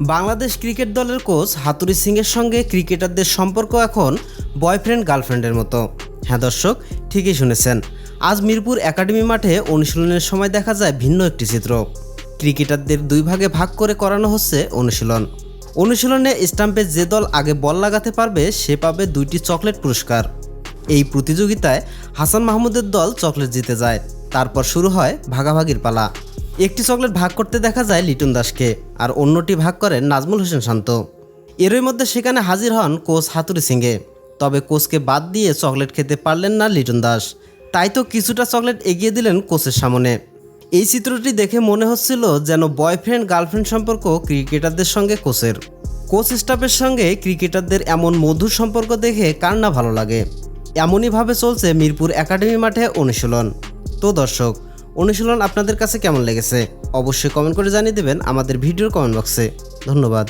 Bangladesh cricket দলের coach Hathuru সিংয়ের সঙ্গে ক্রিকেটারদের সম্পর্ক এখন বয়ফ্রেন্ড গার্লফ্রেন্ডের মতো। হ্যাঁ দর্শক, ঠিকই শুনেছেন। আজ মিরপুর একাডেমি মাঠে অনুশীলনের সময় দেখা যায় ভিন্ন একটি চিত্র। ক্রিকেটারদের দুই ভাগে ভাগ করে করানো হচ্ছে অনুশীলন। অনুশীলনে স্টাম্পে যে দল আগে বল লাগাতে পারবে, সে পাবে দুইটি চকলেট পুরস্কার। এই প্রতিযোগিতায় হাসান মাহমুদের দল চকলেট জিতে যায়। তারপর শুরু হয় ভাগাভাগির পালা। একটি চকলেট ভাগ করতে দেখা যায় লিটন দাসকে, আর অন্যটি ভাগ করেন নাজমুল হোসেন শান্ত। এরই মধ্যে সেখানে হাজির হন কোচ হাতুরি সিংয়ে তবে কোচকে বাদ দিয়ে চকলেট খেতে পারলেন না লিটন দাস। তাই তো কিছুটা চকলেট এগিয়ে দিলেন কোচের সামনে। এই চিত্রটি দেখে মনে হচ্ছিল যেন বয়ফ্রেন্ড, গার্লফ্রেন্ড সম্পর্ক ক্রিকেটারদের সঙ্গে কোচের। কোচ স্টাফের সঙ্গে ক্রিকেটারদের এমন মধুর সম্পর্ক দেখে কার না ভালো লাগে? এমনইভাবে চলছে মিরপুর একাডেমি মাঠে অনুশীলন। তো দর্শক অনুশীলন আপনাদের কাছে কেমন লেগেছে? অবশ্যই কমেন্ট করে জানিয়ে দেবেন আমাদের ভিডিওর কমেন্ট বক্সে ধন্যবাদ।